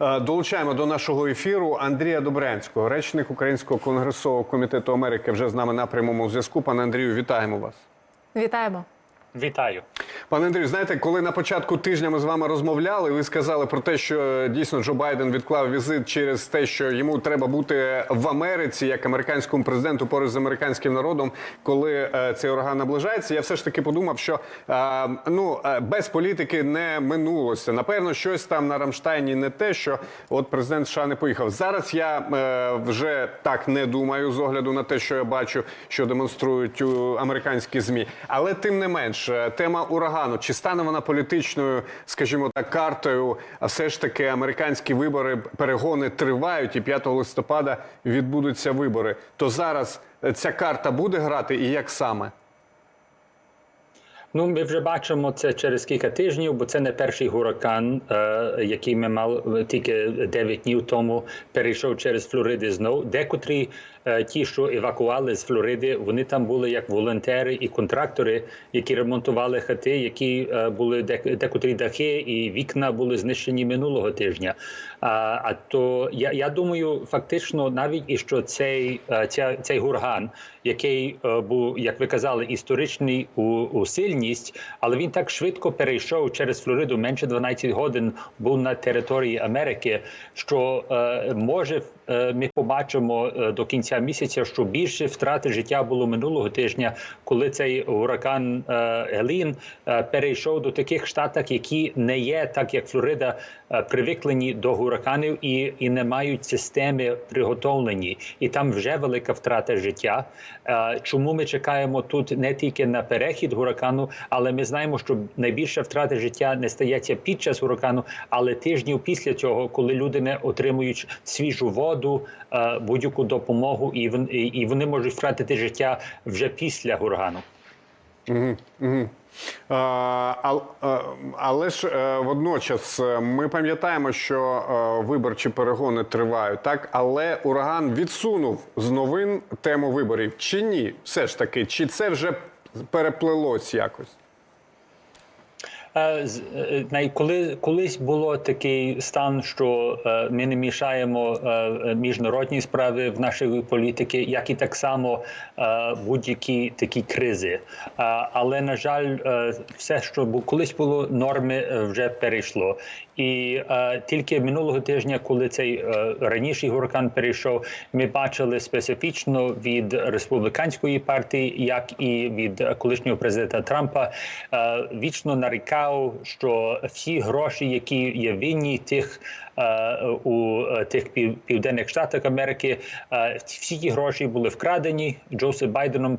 Е, Долучаємо до нашого ефіру Андрія Добрянського, речник Українського конгресового комітету Америки, вже з нами на прямому зв'язку. Пане Андрію, вітаємо вас. Вітаємо. Вітаю. Пане Андрію, знаєте, коли на початку тижня ми з вами розмовляли, ви сказали про те, що дійсно Джо Байден відклав візит через те, що йому треба бути в Америці як американському президенту поруч з американським народом, коли е, цей ураган наближається. Я все ж таки подумав, що е, ну е, без політики не минулося. Напевно, щось там на Рамштайні не те, що от президент США не поїхав. Зараз я е, вже так не думаю з огляду на те, що я бачу, що демонструють у американські змі. Але тим не менш, е, тема урагану чи стане вона політичною, скажімо так, картою? А все ж таки американські вибори перегони тривають, і 5 листопада відбудуться вибори. То зараз е, ця карта буде грати, і як саме? Ну, ми вже бачимо це через кілька тижнів, бо це не перший гуракан, е, який ми мали тільки 9 днів тому перейшов через Флориди знов. Декотрі е, ті, що евакували з Флориди, вони там були як волонтери і контрактори, які ремонтували хати, які е, були дек- декотрі дахи і вікна були знищені минулого тижня. А, а то я, я думаю, фактично, навіть і що цей, е, ця, цей гурган, який е, був, як ви казали, історичний у, у сильність, але він так швидко перейшов через Флориду, менше 12 годин був на території Америки, що е, може е, ми побачимо е, до кінця місяця, що більше втрати життя було минулого тижня, коли цей уракан е, Елін перейшов до таких штатів, які не є так, як Флорида, привиклені до гураканів і, і не мають системи приготовлені, і там вже велика втрата життя. Е, Чому ми чекаємо тут не тільки на перехід гуракану, але ми знаємо, що найбільша втрата життя не стається під час гуракану, але тижнів після цього, коли люди не отримують свіжу воду, е, будь-яку допомогу, і вони можуть втратити життя вже після гурагану. Е, Але ж е, водночас е, ми пам'ятаємо, що е, виборчі перегони тривають, так але ураган відсунув з новин тему виборів. Чи ні? Все ж таки, чи це вже переплелось якось? Е, е, Коли колись було такий стан, що е, ми не мішаємо міжнародні справи в нашій політики, як і так само будь-які такі кризи. Але на жаль, все, що колись було норми, вже перейшло. І тільки минулого тижня, коли цей раніший гуракан перейшов, ми бачили специфічно від республіканської партії, як і від колишнього президента Трампа, вічно нарікав, що всі гроші, які є винні тих у е, тих пів, південних штатах Америки, е, всі ті гроші були вкрадені. Джозеф Байденом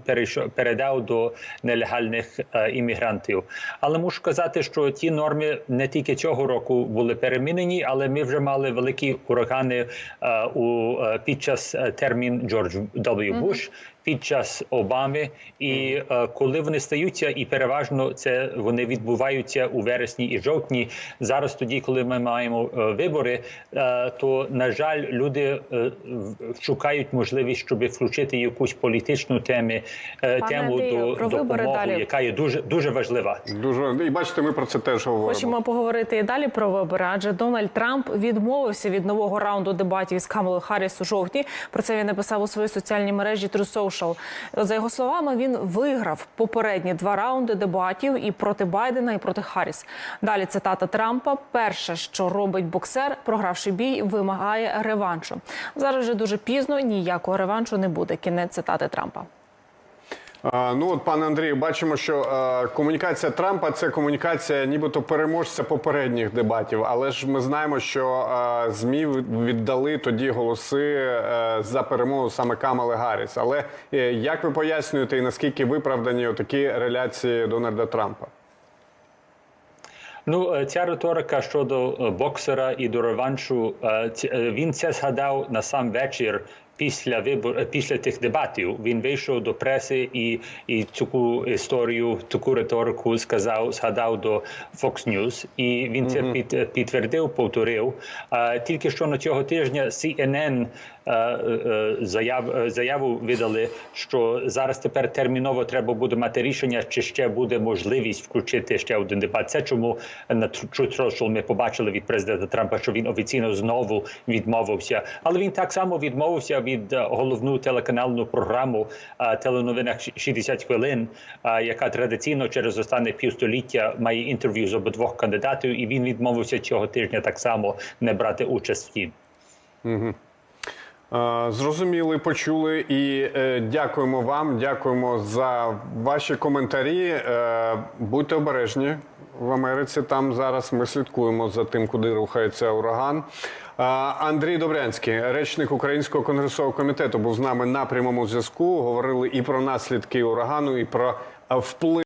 передав до нелегальних е, іммігрантів. Але мушу казати, що ті норми не тільки цього року були перемінені, але ми вже мали великі урагани е, у е, під час е, термін Джордж W. Буш. Під час Обами, і е, коли вони стаються, і переважно це вони відбуваються у вересні і жовтні. Зараз, тоді, коли ми маємо е, вибори, е, то на жаль, люди е, шукають можливість, щоб включити якусь політичну тему, е, Пане тему Андрію, до про вибори допомоги, далі. яка є дуже дуже важлива. Дуже і бачите, ми про це теж говоримо. Хочемо поговорити і далі про вибори, адже Дональд Трамп відмовився від нового раунду дебатів із Камалою Харріс у жовтні. Про це він написав у своїй соціальній мережі True Social. За його словами, він виграв попередні два раунди дебатів і проти Байдена, і проти Харріс. Далі цитата Трампа: перше, що робить боксер, програвши бій, вимагає реваншу. Зараз вже дуже пізно ніякого реваншу не буде. Кінець цитати Трампа. Ну от, пане Андрію, бачимо, що е, комунікація Трампа це комунікація, нібито переможця попередніх дебатів. Але ж ми знаємо, що е, змі віддали тоді голоси е, за перемогу саме Камали Гарріс. Але е, як ви пояснюєте і наскільки виправдані такі реляції Дональда Трампа? Ну, е, ця риторика щодо е, боксера і до реваншу, е, він це згадав на сам вечір після вибор після тих дебатів він вийшов до преси і, і цю історію, таку риторику сказав, згадав до Fox News, і він це під, підтвердив, повторив. А тільки що на цього тижня CNN е, е, заяв, е, заяву видали, що зараз тепер терміново треба буде мати рішення, чи ще буде можливість включити ще один дебат. Це чому на Truth Social ми побачили від президента Трампа, що він офіційно знову відмовився, але він так само відмовився від е, головну телеканалну програму теленовина теленовинах 60 хвилин, е, яка традиційно через останні півстоліття має інтерв'ю з обидвох кандидатів, і він відмовився цього тижня так само не брати участь в тім. Е, Зрозуміли, почули і е, дякуємо вам. Дякуємо за ваші коментарі. Е, будьте обережні в Америці. Там зараз ми слідкуємо за тим, куди рухається ураган. Е, Андрій Добрянський, речник Українського конгресового комітету, був з нами на прямому зв'язку. Говорили і про наслідки урагану, і про е, вплив.